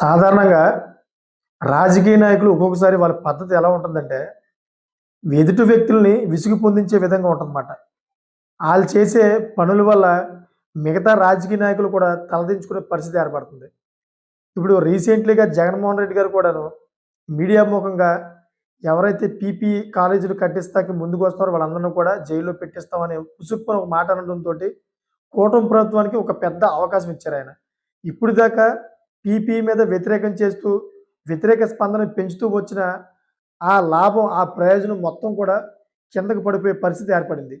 సాధారణంగా రాజకీయ నాయకులు ఒక్కొక్కసారి వాళ్ళ పద్ధతి ఎలా ఉంటుందంటే ఎదుటి వ్యక్తుల్ని విసుగు పొందించే విధంగా ఉంటుందన్నమాట. వాళ్ళు చేసే పనుల వల్ల మిగతా రాజకీయ నాయకులు కూడా తలదించుకునే పరిస్థితి ఏర్పడుతుంది. ఇప్పుడు రీసెంట్లీగా జగన్మోహన్ రెడ్డి గారు కూడాను మీడియా ముఖంగా ఎవరైతే పీపీ కాలేజీలు కట్టిస్తాకి ముందుకు వస్తారో వాళ్ళందరినీ కూడా జైల్లో పెట్టిస్తామని ఉసుక్కుని ఒక మాట అనడంతో కూటమి ప్రభుత్వానికి ఒక పెద్ద అవకాశం ఇచ్చారు ఆయన. ఇప్పుడు దాకా పీపీ మీద వ్యతిరేకం చేస్తూ వ్యతిరేక స్పందన పెంచుతూ వచ్చిన ఆ లాభం ఆ ప్రయోజనం మొత్తం కూడా కిందకు పడిపోయే పరిస్థితి ఏర్పడింది.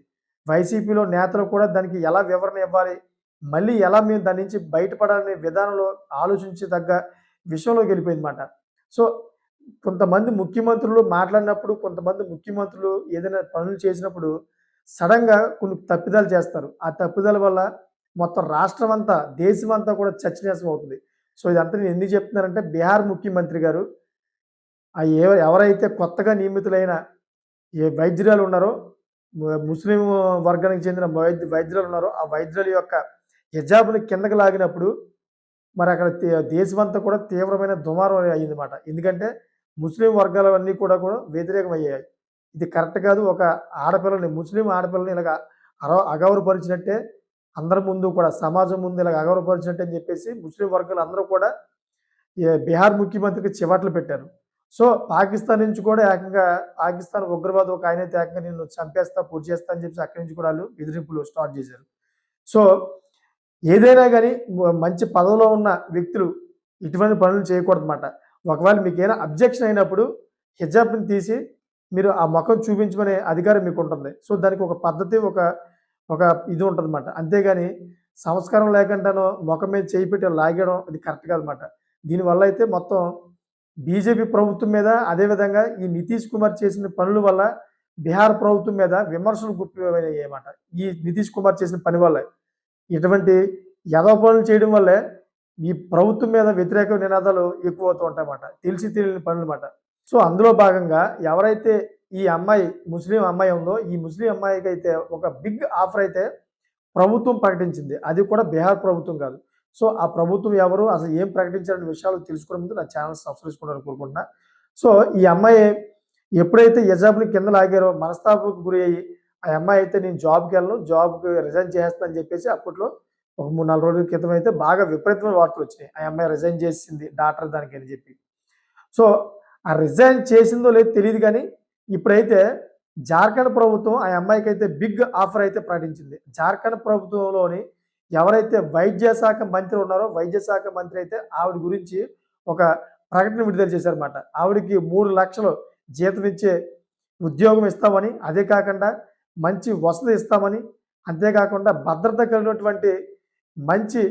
వైసీపీలో నేతలు కూడా దానికి ఎలా వివరణ ఇవ్వాలి మళ్ళీ ఎలా మేము దాని నుంచి బయటపడాలనే విధానంలో ఆలోచించి తగ్గ విషయంలోకి వెళ్ళిపోయిందన్నమాట సో కొంతమంది ముఖ్యమంత్రులు మాట్లాడినప్పుడు కొంతమంది ముఖ్యమంత్రులు ఏదైనా పనులు చేసినప్పుడు సడన్గా కొన్ని తప్పిదాలు చేస్తారు. ఆ తప్పిదాల వల్ల మొత్తం రాష్ట్రం అంతా దేశం అంతా కూడా చర్చనీయాసం అవుతుంది. సో ఇదంతా నేను ఎందుకు చెప్తున్నానంటే బీహార్ ముఖ్యమంత్రి గారు ఆ ఎవరైతే కొత్తగా నియమితులైన ఏ వైద్యురాలు ఉన్నారో ముస్లిం వర్గానికి చెందిన వైద్య వైద్యురాలు ఉన్నారో ఆ వైద్యుల యొక్క హిజాబ్ని కిందకి లాగినప్పుడు మరి అక్కడ దేశమంతా కూడా తీవ్రమైన దుమారం అయ్యిందన్నమాట. ఎందుకంటే ముస్లిం వర్గాలన్నీ కూడా కూడా వ్యతిరేకం అయ్యాయి ఇది కరెక్ట్ కాదు. ఒక ఆడపిల్లని ముస్లిం ఆడపిల్లని ఇలాగ అర అగౌరవపరిచినట్టే అందరి ముందు కూడా సమాజం ముందు ఇలాగ అగౌరవపరిచినట్టు అని చెప్పేసి ముస్లిం వర్గాలు అందరూ కూడా బీహార్ ముఖ్యమంత్రికి చివాట్లు పెట్టారు. సో పాకిస్తాన్ నుంచి కూడా ఏకంగా పాకిస్తాన్ ఉగ్రవాదం ఒక ఆయన అయితే ఏకంగా నేను చంపేస్తా పూర్తి చేస్తా అని చెప్పి అక్కడి నుంచి కూడా వాళ్ళు బెదిరింపులు స్టార్ట్ చేశారు. సో ఏదైనా కానీ మంచి పదవిలో ఉన్న వ్యక్తులు ఇటువంటి పనులు చేయకూడదన్నమాట. ఒకవేళ మీకు ఏదైనా అబ్జెక్షన్ అయినప్పుడు హిజాబ్ని తీసి మీరు ఆ ముఖం చూపించమనే అధికారం మీకు ఉంటుంది సో దానికి ఒక పద్ధతి ఒక ఒక ఇది ఉంటుందన్నమాట. అంతేగాని సంస్కారం లేకుండానో ముఖం మీద చేయి పెట్టి లాగడం అది కరెక్ట్ కాదన్నమాట. దీనివల్ల అయితే మొత్తం బీజేపీ ప్రభుత్వం మీద అదేవిధంగా ఈ నితీష్ కుమార్ చేసిన పనుల వల్ల బీహార్ ప్రభుత్వం మీద విమర్శలు గుప్పిపోయాయి అన్నమాట ఈ నితీష్ కుమార్ చేసిన పని వల్ల. ఇటువంటి యదవ పనులు చేయడం వల్లే ఈ ప్రభుత్వం మీద వ్యతిరేక నినాదాలు ఎక్కువ అవుతూ ఉంటాయన్నమాట. తెలిసి తెలియని పనులు అన్నమాట సో అందులో భాగంగా ఎవరైతే ఈ అమ్మాయి ముస్లిం అమ్మాయి ఉందో ఈ ముస్లిం అమ్మాయికి అయితే ఒక బిగ్ ఆఫర్ అయితే ప్రభుత్వం ప్రకటించింది. అది కూడా బీహార్ ప్రభుత్వం కాదు. సో ఆ ప్రభుత్వం ఎవరు అసలు ఏం ప్రకటించారనే విషయాలు తెలుసుకోవడం ముందు నా ఛానల్ సబ్స్క్రైబ్ చేసుకోవాలని కోరుకుంటున్నా. సో ఈ అమ్మాయి ఎప్పుడైతే యజాబ్ని కింద లాగారో మనస్తాపకు గురి అయ్యి ఆ అమ్మాయి అయితే నేను జాబ్కి వెళ్ళను జాబ్కి రిజైన్ చేస్తాను అని చెప్పేసి అప్పట్లో ఒక మూడు నాలుగు రోజుల క్రితం అయితే బాగా విపరీతమైన వార్తలు వచ్చినాయి. ఆ అమ్మాయి రిజైన్ చేసింది డాక్టర్ దానికి అని చెప్పి. సో ఆ రిజైన్ చేసిందో లేదో తెలియదు కానీ ఇప్పుడైతే జార్ఖండ్ ప్రభుత్వం ఆ అమ్మాయికి అయితే బిగ్ ఆఫర్ అయితే ప్రకటించింది. జార్ఖండ్ ప్రభుత్వంలోని ఎవరైతే వైద్య శాఖ మంత్రి ఉన్నారో వైద్య శాఖ మంత్రి అయితే ఆవిడ గురించి ఒక ప్రకటన విడుదల చేశారన్నమాట. ఆవిడకి మూడు లక్షలు జీతం ఇచ్చే ఉద్యోగం ఇస్తామని అదే కాకుండా మంచి వసతి ఇస్తామని అంతేకాకుండా భద్రత కలిగినటువంటి మంచి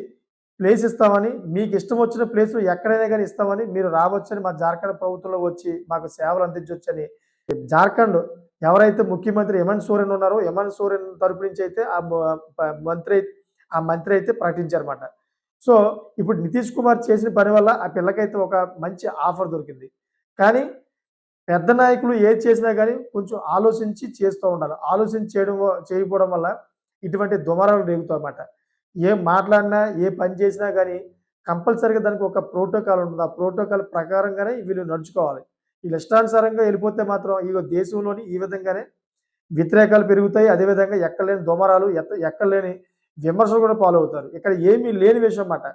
ప్లేస్ ఇస్తామని మీకు ఇష్టం వచ్చిన ప్లేస్ ఎక్కడైనా కానీ ఇస్తామని మీరు రావచ్చని మా జార్ఖండ్ ప్రభుత్వంలో వచ్చి మాకు సేవలు అందించవచ్చని జార్ఖండ్ ఎవరైతే ముఖ్యమంత్రి హేమంత్ సోరెన్ ఉన్నారో హేమంత్ సోరెన్ తరపు నుంచి అయితే ఆ మంత్రి ఆ మంత్రి అయితే ప్రకటించారన్నమాట. సో ఇప్పుడు నితీష్ కుమార్ చేసిన పని వల్ల ఆ పిల్లకైతే ఒక మంచి ఆఫర్ దొరికింది. కానీ పెద్ద నాయకులు ఏది చేసినా కానీ కొంచెం ఆలోచించి చేస్తూ ఉండాలి. ఆలోచించి చేయడం చేయకపోవడం వల్ల ఇటువంటి దుమారాలు రేగుతాయి అన్నమాట. ఏం మాట్లాడినా ఏ పని చేసినా కానీ కంపల్సరీగా దానికి ఒక ప్రోటోకాల్ ఉంటుంది. ఆ ప్రోటోకాల్ ప్రకారంగానే వీళ్ళు నడుచుకోవాలి. వీళ్ళు ఇష్టానుసారంగా వెళ్ళిపోతే మాత్రం ఈ దేశంలోని ఈ విధంగానే వ్యతిరేకాలు పెరుగుతాయి. అదేవిధంగా ఎక్కలేని దుమారాలు ఎక్కడ లేని విమర్శలు కూడా పాలవుతారు ఇక్కడ ఏమీ లేని విషయం అన్నమాట.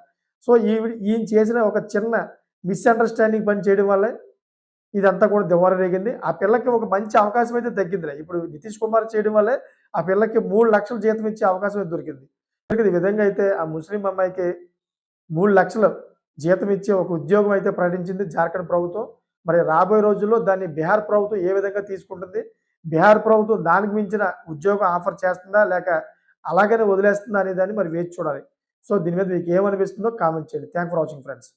సో ఈ ఈయన చేసిన ఒక చిన్న మిస్అండర్స్టాండింగ్ పని చేయడం వల్లే ఇదంతా కూడా దివార రేగింది ఆ పిల్లకి ఒక మంచి అవకాశం అయితే తగ్గిందిలే ఇప్పుడు నితీష్ కుమార్ చేయడం వల్లే ఆ పిల్లకి మూడు లక్షల జీతం ఇచ్చే అవకాశం అయితే దొరికింది. ఈ విధంగా అయితే ఆ ముస్లిం అమ్మాయికి మూడు లక్షలు జీతం ఇచ్చే ఒక ఉద్యోగం అయితే ప్రకటించింది జార్ఖండ్ ప్రభుత్వం. మరి రాబోయే రోజుల్లో దాన్ని బీహార్ ప్రభుత్వం ఏ విధంగా తీసుకుంటుంది? బీహార్ ప్రభుత్వం దానికి మించిన ఉద్యోగం ఆఫర్ చేస్తుందా? లేక అలాగనే వదిలేస్తుందా అనే దాన్ని మరి వేచి చూడాలి. సో దీని మీద మీకు ఏమనిపిస్తుందో కామెంట్ చేయండి. Thank for watching friends